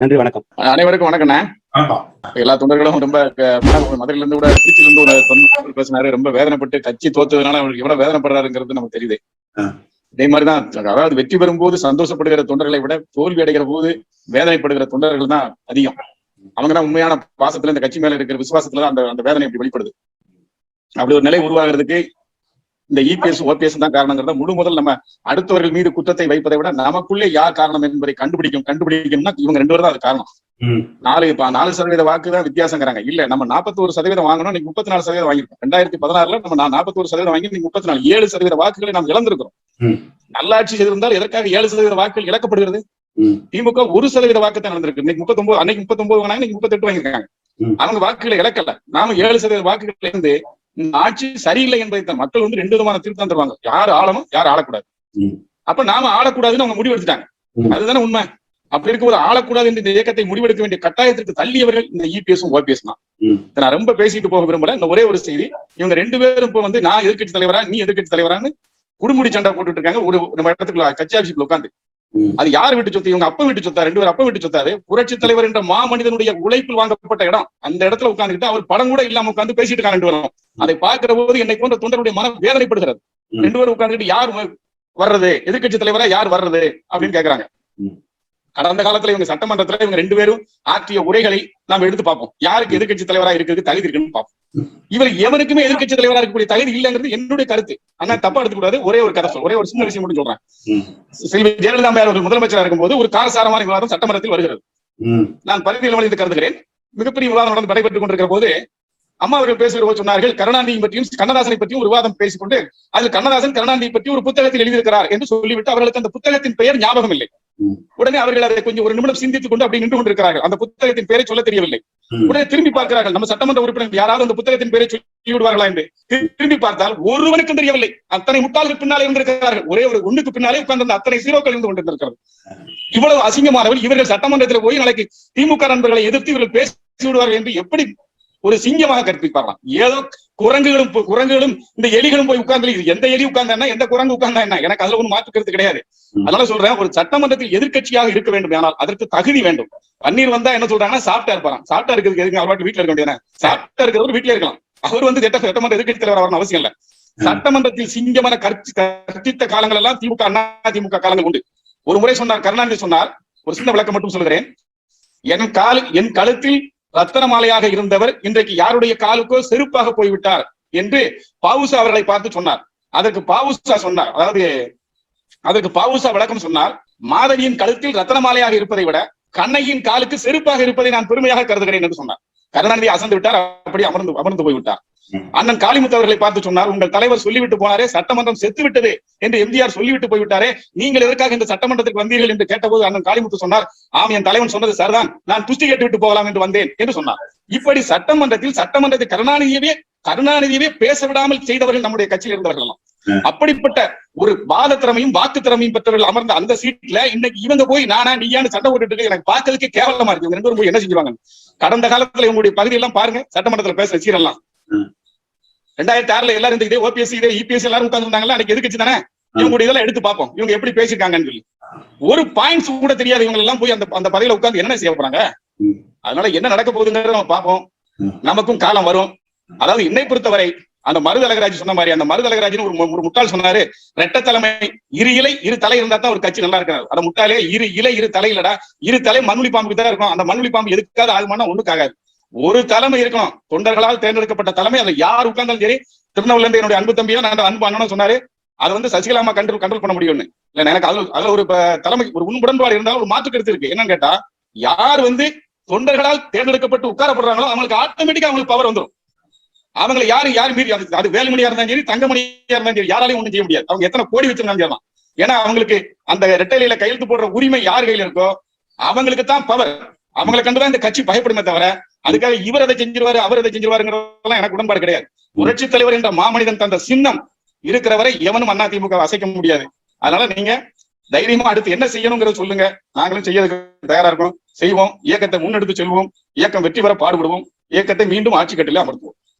நன்றி வணக்கம். அனைவருக்கும் வணக்கண்ணே வணக்கம். எல்லா தொண்டர்களும் ரொம்ப மதுரையில இருந்து கூட திருச்சியில இருந்து ஒரு தொண்டர் பேசினாரு. ரொம்ப வேதனைப்பட்டு கட்சி தோத்ததுனால அவருக்கு எவ்வளவு வேதனைப்படுறாருங்கிறது நமக்கு தெரியுது. இதே மாதிரிதான் அதாவது வெற்றி பெறும் போது சந்தோஷப்படுகிற தொண்டர்களை விட தோல்வி அடைகிற போது வேதனைப்படுகிற தொண்டர்கள் தான் அதிகம். அவங்க தான் உண்மையான பாசத்துல இந்த கட்சி மேல இருக்கிற விசுவாசத்துல அந்த அந்த வேதனை இப்படி வெளிப்படுது. அப்படி ஒரு நிலை உருவாகிறதுக்கு இந்த இபிஎஸ் ஓபிஎஸ் தான் காரணங்கிறத முழு முதல் நம்ம அடுத்தவர்கள் மீது குற்றத்தை வைப்பதை விட நமக்குள்ளே யார் காரணம் என்பதை கண்டுபிடிக்கும் கண்டுபிடிக்கணும்னா இவங்க ரெண்டு பேரும் தான் அது காரணம் நாலு நாலு சதவீத வாக்கு தான் வித்தியாசங்கிறாங்க. இல்ல நம்ம நாற்பத்தோரு சதவீதம் வாங்கணும் நீங்க முப்பத்தி நாலு சதவீதம் வாங்கிருக்கோம் ரெண்டாயிரத்தி பதினாறுல நம்ம நாற்பத்தோரு சதவீதம் வாங்கி நீங்க முப்பத்தி நாலு ஏழு சதவீத வாக்குகளை நாம் இழந்திருக்கிறோம். நல்லாட்சி செய்திருந்தால் எதற்காக ஏழு சதவீத வாக்குகள் இழக்கப்படுகிறது. திமுக ஒரு சதவீத வாக்கு தான் நடந்திருக்கு இன்னைக்கு முப்பத்தொன்பது அன்னைக்கு முப்பத்தொன்பது வாங்கினாங்க இன்னைக்கு முப்பத்தெட்டு வாங்கியிருக்காங்க. அவங்க வாக்குகளை இழக்கல. நாம ஏழு சதவீத வாக்குகள் இருந்து இந்த ஆட்சி சரியில்லை என்பதை மக்கள் வந்து ரெண்டு விதமான திருத்தம் தருவாங்க. யார் ஆளணும் யார் ஆளக்கூடாது. அப்ப நாம ஆளக்கூடாதுன்னு அவங்க முடிவு எடுத்துட்டாங்க ம். அதுதானே உண்மை. அப்படி இருக்க ஒரு ஆளக்கூடாது என்று இந்த இயக்கத்தை முடிவெடுக்க வேண்டிய கட்டாயத்திற்கு தள்ளியவர்கள் இந்த இபிஎஸும் ஓபிஎஸ் தான் நான் ரொம்ப பேசிட்டு போக விரும்பல. இந்த ஒரே ஒரு செய்தி இவங்க ரெண்டு பேரும் இப்ப வந்து நான் எதிர்க்கட்சி தலைவரா நீ எதிர்க்கட்சி தலைவரான்னு குடுமுடி சண்டை போட்டுட்டு இருக்காங்க. ஒரு நம்ம இடத்துக்குள்ள கட்சி ஆட்சிக்குள்ள உட்காந்து. அது யார் வீட்டு சொத்து? இவங்க அப்ப வீட்டு சொத்தா? ரெண்டு பேரும் அப்ப வீட்டு சொத்தாரு. புரட்சி தலைவர் என்ற மாமனிதனுடைய உழைப்பில் வாங்கப்பட்ட இடம். அந்த இடத்துல உட்கார்ந்துட்டு அவர் படம் கூட இல்லாம உட்கார்ந்து பேசிட்டு இருக்காங்க ரெண்டு பேரும். அதை பார்க்கிற போது என்னை போன்ற தொண்டருடைய மனம் வேதனைப்படுகிறது. ம். ரெண்டு பேரும் உட்கார்ந்துட்டு யார் வர்றது? எதிர்க்கட்சி தலைவரா யார் வர்றது? அப்படின்னு கேக்குறாங்க. ம். கடந்த காலத்துல இவங்க சட்டமன்றத்துல இவங்க ரெண்டு பேரும் ஆற்றிய உரைகளை நாம் எடுத்து பார்ப்போம். யாருக்கு எதிர்க்கட்சி தலைவரா இருக்கிறதுக்கு தகுதி இருக்குன்னு பார்ப்போம். இவர் எவனுக்குமே எதிர்க்கட்சி தலைவரா இருக்கக்கூடிய தகுதி இல்லைங்கிறது என்னுடைய கருத்து. ஆனா தப்பா எடுத்துக்கூடாது. ஒரே ஒரு கதை ஒரே ஒரு சின்ன விஷயம் மட்டும் சொல்றேன். செல்வி ஜெயலலிதா அம்மையார் அவர்கள் முதலமைச்சராக இருக்கும்போது ஒரு காரசாரமான விவாதம் சட்டமன்றத்தில் வருகிறது. நான் பரிதியில் வழிந்து கருதுகிறேன். மிகப்பெரிய விவாதம் நடந்து நடைபெற்றுக் கொண்டிருக்கிற போது அம்மா அவர்கள் பேசுகிற சொன்னார்கள் கருணாநிதியை பற்றியும் கண்ணதாசனை பற்றியும் ஒரு விவாதம் பேசிக்கொண்டு அதில் கண்ணதாசன் கருணாநிதியை பற்றி ஒரு புத்தகத்தில் எழுதியிருக்கிறார் என்று சொல்லிவிட்டு அவர்களுக்கு அந்த புத்தகத்தின் பெயர் ஞாபகம் இல்லை. உடனே அவர்கள் அதை கொஞ்சம் ஒரு நிமிடம் சிந்தித்துக் கொண்டு அப்படி நின்று கொண்டிருக்கிறார்கள். அந்த புத்தகத்தின் பெயரை சொல்ல தெரியவில்லை. உடனே திரும்பி பார்க்கிறார்கள். நம்ம சட்டமன்ற உறுப்பினர் யாராவது அந்த புத்தகத்தின் பேரை சொல்லி விடுவார்களா என்று. திரும்பி பார்த்தால் ஒருவனுக்கும் தெரியவில்லை. அத்தனை முட்டாள்கள் பின்னாலே இருந்திருக்கிறார்கள் ஒரே ஒரு ஒண்ணுக்கு பின்னாலே உட்கார்ந்து அத்தனை சீரோக்கள் இருந்து கொண்டிருந்திருக்கிறது. இவ்வளவு அசிங்கமானவர்கள் இவர்கள் சட்டமன்றத்தில் போய் நாளைக்கு திமுக நண்பர்களை எதிர்த்து இவர்கள் பேசி விடுவார்கள் என்று எப்படி ஒரு சிங்கமாக கற்பிப்பார்களாம் ஏதோ குரங்குகளும் குரங்குகளும் இந்த எலிகளும் போய் உட்கார்ந்து இது எந்த எலி உட்கார்ந்தா எந்த குரங்கு உட்கார்ந்தா என்ன எனக்கு அதுல ஒன்றும் மாற்று கருத்து கிடையாது. அதனால சொல்றேன் ஒரு சட்டமன்றத்தில் எதிர்க்கட்சியாக இருக்க வேண்டும். ஆனால் அதற்கு தகுதி வேண்டும். பன்னீர் வந்தா என்ன சொல்றாங்கன்னா சாப்பிட்டா இருப்பாராம். சாப்பிட்டா இருக்கிறதுக்கு எதுக்கு அவர் வீட்டுல இருக்க வேண்டியதானே சாப்பிட்டா இருக்கிறவர் வீட்டுல இருக்கலாம். அவர் வந்து சட்டமன்ற எதிர்க்கட்சி தலைவர் வரணும் அவசியம் இல்ல. சட்டமன்றத்தில் சிங்கமான கற்சி கற்பித்த காலங்கள் எல்லாம் திமுக அண்ணா திமுக காலங்கள் உண்டு. ஒரு முறை சொன்னார் கருணாநிதி சொன்னார் ஒரு சின்ன விளக்கம் மட்டும் சொல்கிறேன் என் கால் என் கழுத்தில் ரத்தன மாலையாக இருந்தவர் இன்றைக்கு யாருடைய காலுக்கோ செருப்பாக போய்விட்டார் என்று பாவுசா அவர்களை பார்த்து சொன்னார். அதற்கு பாவுசா சொன்னார். அதாவது அதற்கு பாவுசா விளக்கம் சொன்னார். மாதவியின் கழுத்தில் ரத்தன மாலையாக இருப்பதை விட கண்ணையின் காலுக்கு செருப்பாக இருப்பதை நான் பெருமையாக கருதுகிறேன் என்று சொன்னார். கருணாநிதி அசந்து விட்டார் அப்படி அமர்ந்து அமர்ந்து போய்விட்டார். அண்ணன் காளிமுத்து அவர்களை பார்த்து சொன்னார் உங்கள் தலைவர் சொல்லிவிட்டு போனாரே சட்டமன்றம் செத்து விட்டது என்று எம்ஜிஆர் சொல்லிவிட்டு போய்விட்டாரே நீங்கள் எதற்காக இந்த சட்டமன்றத்துக்கு வந்தீர்கள்? என்று கேட்டபோது அண்ணன் காளிமுத்து சொன்னார் ஆம் என் தலைவன் சொன்னது சார்தான் நான் துஷ்டி கேட்டு விட்டு போகலாம் என்று வந்தேன் என்று சொன்னார். இப்படி சட்டமன்றத்தில் சட்டமன்றத்தை கருணாநிதியவே கருணாநிதியவே பேச விடாமல் செய்தவர்கள் நம்முடைய கட்சியில் இருந்தவர்கள் எல்லாம். அப்படிப்பட்ட ஒரு வாத திறமையும் வாக்கு திறமையும் பெற்றவர்கள் அமர்ந்த அந்த சீட்ல இன்னைக்கு இவங்க போய் நானா நீயான்னு சண்டை போட்டுட்டு. எனக்கு பார்க்கறதுக்கே கேவலமா இருக்கு. இவங்க ரெண்டு பேரும் போய் என்ன செஞ்சுவாங்க கடந்த காலத்துல இவங்களுடைய பகுதி எல்லாம் பாருங்க சட்டமன்றத்துல பேசுற சீரெல்லாம். ரெண்டாயிரத்தி ஆறுல எல்லாரும் இந்த இதே ஓபிஎஸ் இதே இபிஎஸ் எல்லாரும் உட்கார்ந்துருந்தாங்கல்ல அன்னைக்கு எதுக்கு தானே? இவங்களுடைய இதெல்லாம் எடுத்து பார்ப்போம். இவங்க எப்படி பேசிருக்காங்கன்னு சொல்லி. ஒரு பாயிண்ட்ஸ் கூட தெரியாது இவங்க எல்லாம் போய் அந்த அந்த பதவியில உட்கார்ந்து என்ன செய்ய போறாங்க. அதனால என்ன நடக்க போகுதுங்கிறத நம்ம பார்ப்போம். நமக்கும் காலம் வரும். அதாவது என்னை பொறுத்தவரை அந்த மருதலகராஜ் சொன்ன மாதிரி அந்த மருதலகராஜ் ஒரு ஒரு முட்டாள் சொன்னாரு ரெட்ட தலைமை இரு இலை இரு தலை இருந்தா தான் ஒரு கட்சி நல்லா இருக்கிறார். அந்த முட்டாளே இரு இலை இரு தலை இல்லடா இரு தலை மண்ணுளி பாம்புக்கு தான் இருக்கும். அந்த மண்ணுளி பாம்பு எதுக்காவது ஆகுமானா ஒண்ணுக்காகாது. ஒரு தலைமை இருக்கணும். தொண்டர்களால் தேர்ந்தெடுக்கப்பட்ட தலைமை அதை யார் உட்கார்ந்தாலும் சரி திருநெல்வேலி இருந்து என்னுடைய அன்பு தம்பியா நான் அன்பு அண்ணனும் சொன்னாரு அதை வந்து சசிகலாமா கண்ட்ரோல் கண்ட்ரோல் பண்ண முடியும்னு. இல்ல எனக்கு அதுல அதுல ஒரு தலைமை ஒரு உன் உடன்பாடு இருந்தாலும் ஒரு மாற்று கருத்து இருக்கு. என்னன்னு கேட்டா யார் வந்து தொண்டர்களால் தேர்ந்தெடுக்கப்பட்டு உட்காரப்படுறாங்களோ அவங்களுக்கு ஆட்டோமேட்டிக்கா அவங்களுக்கு பவர் வந்துடும் அவங்களை யாரு யாரு மீறி அது அது வேலுமணியா இருந்தாலும் சரி தங்கமணியா இருந்தாலும் சரி யாராலையும் ஒண்ணும் செய்ய முடியாது. அவங்க எத்தனை கோடி வச்சிருந்தாலும் சரிதான் ஏன்னா அவங்களுக்கு அந்த ரெட்டையில கையெழுத்து போடுற உரிமை யார் கையில இருக்கோ அவங்களுக்கு தான் பவர் அவங்களை கண்டுதான் இந்த கட்சி பயப்படுமே தவிர அதுக்காக இவர் அதை செஞ்சிருவாரு அவர் அதை செஞ்சிருவாருங்கிறதெல்லாம் எனக்கு உடன்பாடு கிடையாது. புரட்சி தலைவர் என்ற மாமனிதன் தந்த சின்னம் இருக்கிற வரை எவனும் அண்ணா திமுக அசைக்க முடியாது. அதனால நீங்க தைரியமா அடுத்து என்ன செய்யணுங்கிறத சொல்லுங்க. நாங்களும் செய்யறதுக்கு தயாரா இருக்கோம் செய்வோம். இயக்கத்தை முன்னெடுத்து செல்வோம். இயக்கம் வெற்றி பெற பாடுபடுவோம். இயக்கத்தை மீண்டும் ஆட்சி கட்டில அமர்த்துவோம்.